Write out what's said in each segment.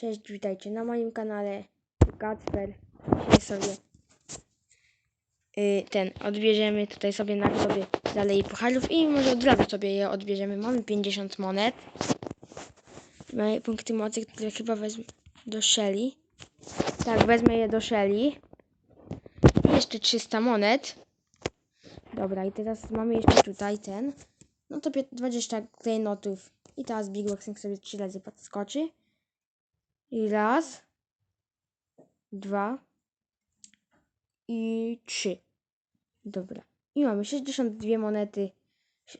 Cześć, witajcie na moim kanale Kacper. Dzisiaj sobie y, ten odbierzemy tutaj sobie na sobie dalej pucharów i może od razu sobie je odbierzemy. Mamy 50 monet. Mamy punkty mocy, które chyba wezmę do Shelly. Tak, wezmę je do Shelly. Jeszcze 300 monet. Dobra, i teraz mamy jeszcze tutaj ten. No to pię- 20 klejnotów. I teraz Big Box niech sobie 3 razy podskoczy. I raz, dwa i trzy. Dobra. I mamy 62 monety,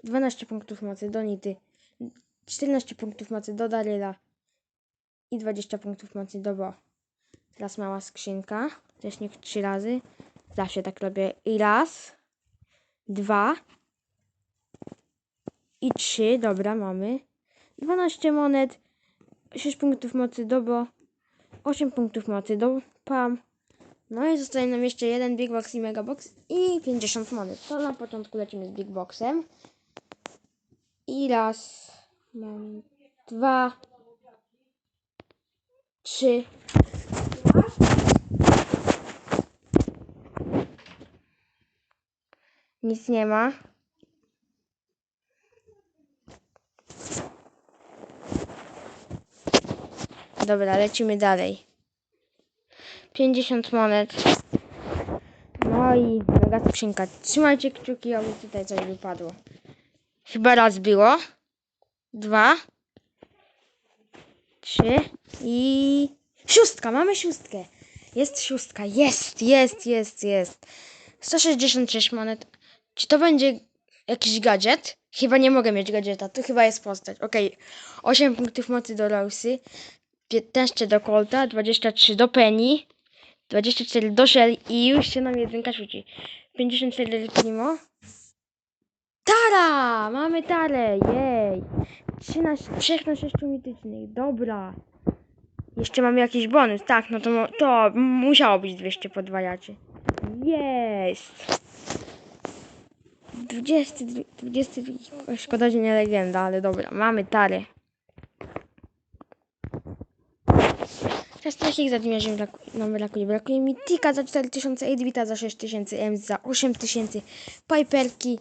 12 punktów mocy do Nity, 14 punktów mocy do Daryla i 20 punktów mocy do Bo. Teraz mała skrzynka. Niech trzy razy. Zawsze tak robię. I raz, dwa i trzy. Dobra, mamy. 12 monet, 6 punktów mocy do Bo, 8 punktów mocy do Pam. No i zostaje nam jeszcze jeden Big Box i Mega Box i 50 monet. To na początku lecimy z Big Boxem. I raz, mam dwa, trzy. Nic nie ma. Dobra, lecimy dalej. 50 monet. No i mega skrzynka. Trzymajcie kciuki, aby tutaj coś wypadło. Chyba raz było. Dwa. Trzy. I... Szóstka, mamy szóstkę. Jest szóstka. Jest, jest, jest, jest. 166 monet. Czy to będzie jakiś gadżet? Chyba nie mogę mieć gadżeta. Tu chyba jest postać. Okej. 8 punktów mocy do Rosy. 15 do Colta, 23 do Penny, 24 do Shell i już się nam jedynka rzuci. 54 do Primo. Tara! Mamy tarę! Jej! 3 na, 3 na 6 mitycznych. Dobra. Jeszcze mamy jakiś bonus. Tak, no to, to musiało być 200 podwajaczy. Jest! 20, 20, szkoda, że nie legenda, ale dobra, mamy tarę. Teraz takich zadmierzeń braku- nam brakuje. Brakuje mi Tika za 4000, Edwita za 6000, M za 8000, Piperki,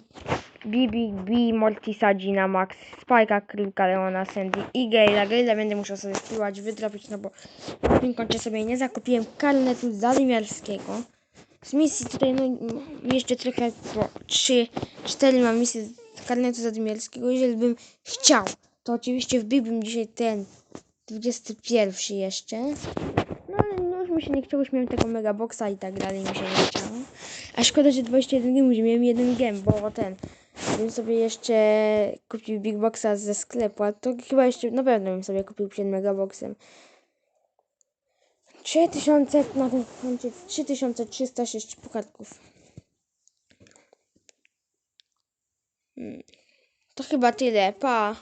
Bibi, B, Mortisa, Gina, Max, Spike'a, Krylka, Leona, Sandy i Gale'a. Gale'a będę musiał sobie spływać, wydropić, no bo w tym koncie sobie nie zakupiłem karnetu zadymiarskiego. Z misji tutaj, no m- jeszcze trochę, bo 3, 4 mam misje z karnetu zadymiarskiego. Jeżeli bym chciał, to oczywiście wbiłbym dzisiaj ten 21 jeszcze. No ale no, już mi się nie chciało, już miałem tego megaboxa i tak dalej mi się nie chciało. A szkoda, że 21 gemów, że miałem jeden gem, bo ten, bym sobie jeszcze kupił Big Boxa ze sklepu, a to chyba jeszcze, na pewno bym sobie kupił przed megaboxem. 3000 na tym koncie, 3306 pucharków. Hmm. To chyba tyle, pa.